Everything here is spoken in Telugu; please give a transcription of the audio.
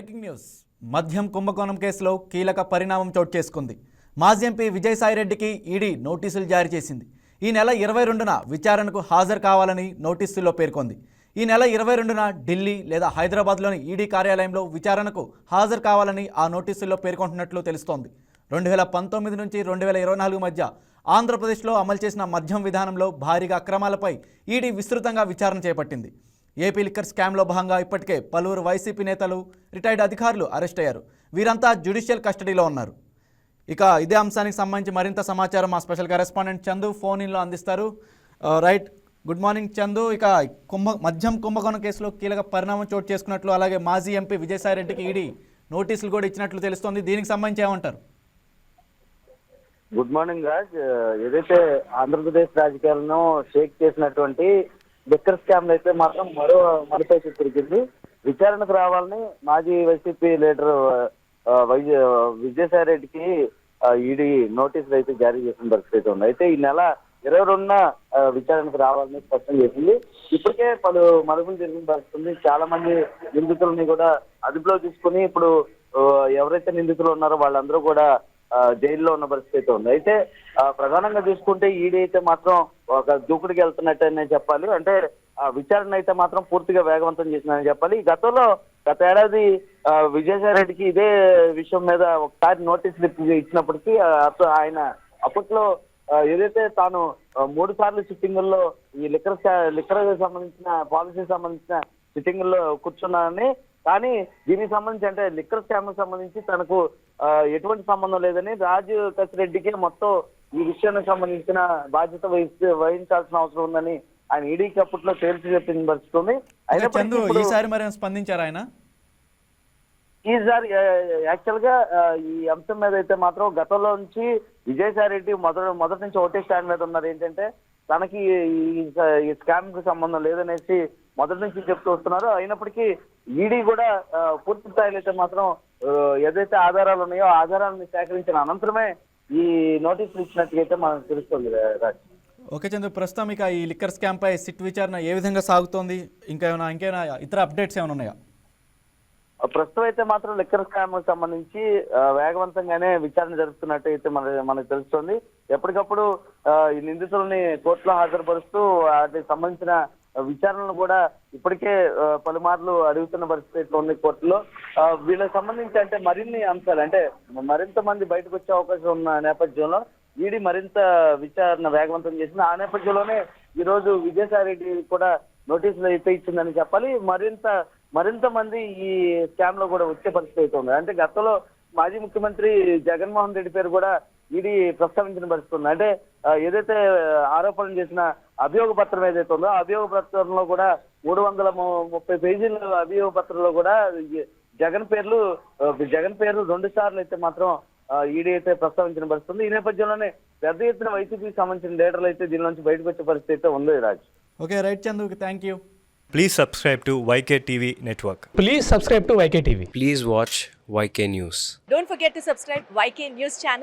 Breaking news. మద్యం కుంభకోణం కేసులో కీలక పరిణామం చోటు చేసుకుంది. మాజీ ఎంపీ విజయసాయిరెడ్డికి ఈడీ నోటీసులు జారీ చేసింది. ఈ నెల ఇరవై రెండున విచారణకు హాజరు కావాలని నోటీసుల్లో పేర్కొంది. ఈ నెల ఇరవై రెండున ఢిల్లీ లేదా హైదరాబాద్లోని ఈడీ కార్యాలయంలో విచారణకు హాజరు కావాలని ఆ నోటీసుల్లో పేర్కొంటున్నట్లు తెలుస్తోంది. రెండు వేల పంతొమ్మిది నుంచి రెండు వేల ఇరవై నాలుగు మధ్య ఆంధ్రప్రదేశ్లో అమలు చేసిన మద్యం విధానంలో భారీగా అక్రమాలపై ఈడీ విస్తృతంగా విచారణ చేపట్టింది. ఏపీ లిక్కర్ స్కామ్లో భాగంగా ఇప్పటికే పలువురు వైసీపీ నేతలు రిటైర్డ్ అధికారులు అరెస్ట్ అయ్యారు. వీరంతా జ్యుడిషియల్ కస్టడీలో ఉన్నారు. ఇక ఇదే అంశానికి సంబంధించి మరింత సమాచారం మా స్పెషల్ కరెస్పాండెంట్ చందు ఫోన్ ఇన్లో అందిస్తారు. Right good morning Chandu. ఇక కుంభ మద్యం కుంభకోణం కేసులో కీలక పరిణామం చోటు చేసుకున్నట్లు అలాగే మాజీ ఎంపీ విజయసాయిరెడ్డికి ఈడీ నోటీసులు కూడా ఇచ్చినట్లు తెలుస్తోంది. దీనికి సంబంధించి ఏమంటారు? Good morning Raj. ఏదైతే ఆంధ్రప్రదేశ్ రాజకీయాలను షేక్ చేసినటువంటి లిక్కర్ స్కామ్ అయితే మాత్రం మరో మరిపైకి తిరిగింది. విచారణకు రావాలని మాజీ వైసీపీ లీడర్ విజయసాయి రెడ్డికి ఈడీ నోటీసులు అయితే జారీ చేసిన పరిస్థితి అయితే ఉంది. అయితే ఈ నెల ఇరవై రెండున విచారణకు రావాలని స్పష్టం చేసింది. ఇప్పటికే పలు మరుగులు జరిగిన పరిస్థితి ఉంది. చాలా మంది నిందితులని కూడా అదుపులో తీసుకుని ఇప్పుడు ఎవరైతే నిందితులు ఉన్నారో వాళ్ళందరూ కూడా జైల్లో ఉన్న పరిస్థితి అయితే ఉంది. అయితే ప్రధానంగా చూసుకుంటే ఈడీ అయితే మాత్రం ఒక దూకుడికి వెళ్తున్నట్టనే చెప్పాలి. అంటే విచారణ అయితే మాత్రం పూర్తిగా వేగవంతం చేసిందని చెప్పాలి. గతంలో గత ఏడాది విజయసాయిరెడ్డికి ఇదే విషయం మీద ఒకసారి నోటీసులు ఇచ్చినప్పటికీ ఆయన అప్పట్లో ఏదైతే తాను మూడు సార్లు సిట్టింగుల్లో ఈ లిక్కర్ లిక్కర్ సంబంధించిన పాలసీ సంబంధించిన సిట్టింగుల్లో కూర్చున్నానని కానీ దీనికి సంబంధించి అంటే లిక్కర్ స్కామ్ సంబంధించి తనకు ఎటువంటి సంబంధం లేదని రాజు కసిరెడ్డికి మొత్తం ఈ విషయానికి సంబంధించిన బాధ్యత వహించ వహించాల్సిన అవసరం ఉందని ఆయన ఈడీకి అప్పట్లో తేల్చి చెప్పిన పరిస్థితి ఉంది ఇక అయినప్పటికీ చందు ఇప్పుడు- ఈసారి మరి స్పందించారా ఆయన? ఈసారి యాక్చువల్గా ఈ అంశం మీద అయితే మాత్రం గతంలో నుంచి విజయసాయి రెడ్డి మొదటి మొదటి నుంచి ఒకటే స్టాండ్ మీద ఉన్నారు. ఏంటంటే తనకి ఈ స్కామ్కి సంబంధం లేదనేసి మొదటి నుంచి చెప్తూ వస్తున్నారు. అయినప్పటికీ ఈడీ కూడా ఆ, పూర్తి స్థాయిలో అయితే మాత్రం ఏదైతే ఆధారాలు ఉన్నాయో ఆధారాలను సేకరించిన అనంతరమే ఈ నోటీసులు ఇచ్చినట్టుగా మనకు తెలుస్తుంది రాజ్. ఓకే చందు ప్రస్తుతం ఇక ఈ లిక్కర్ స్కామ్పై సిట్ విచారణ ఏ విధంగా సాగుతోంది? ఇంకా ఏమైనా ఇంకేమైనా ఇతర అప్డేట్స్ ఏమైనా ఉన్నాయా? ప్రస్తుతం అయితే మాత్రం లిక్కర్ స్కామ్ సంబంధించి వేగవంతంగానే విచారణ జరుపుతున్నట్టు అయితే మన మనకు తెలుస్తుంది. ఎప్పటికప్పుడు ఈ నిందితులని కోర్టులో హాజరుపరుస్తూ వాటికి సంబంధించిన విచారణలు కూడా ఇప్పటికే పలుమార్లు అడుగుతున్న పరిస్థితి ఉంది కోర్టులో. వీళ్ళకి సంబంధించి అంటే మరిన్ని అంశాలు అంటే మరింత మంది బయటకు వచ్చే అవకాశం ఉన్న నేపథ్యంలో ఈడీ మరింత విచారణ వేగవంతం చేసింది. ఆ నేపథ్యంలోనే ఈ రోజు విజయసాయిరెడ్డి కూడా నోటీసులు అయితే ఇచ్చిందని చెప్పాలి. మరింత మరింత మంది ఈ స్కామ్లో కూడా వచ్చే పరిస్థితి అయితే ఉంది. అంటే గతంలో మాజీ ముఖ్యమంత్రి జగన్మోహన్ రెడ్డి పేరు కూడా ఈడీ ప్రస్తావించిన పరిస్థితి ఉంది. అంటే ఏదైతే ఆరోపణలు చేసిన అభియోగ పత్రం ఏదైతే ఉందో ఆ అభియోగ పత్రంలో కూడా మూడు వందల ముప్పై పేజీల అభియోగ పత్రంలో కూడా జగన్ పేర్లు జగన్ పేర్లు రెండు సార్లు అయితే మాత్రం ఈడీ అయితే ప్రస్తావించిన పరిస్థితి ఉంది ఈ నేపథ్యంలోనే పెద్ద ఎత్తున వైసీపీకి సంబంధించిన లీడర్లు అయితే దీని నుంచి బయటకు వచ్చే పరిస్థితి అయితే ఉంది Raj okay right Chandu thank you Please subscribe to YK TV Network. Please subscribe to YK TV. Please watch YK News. Don't forget to subscribe YK News channel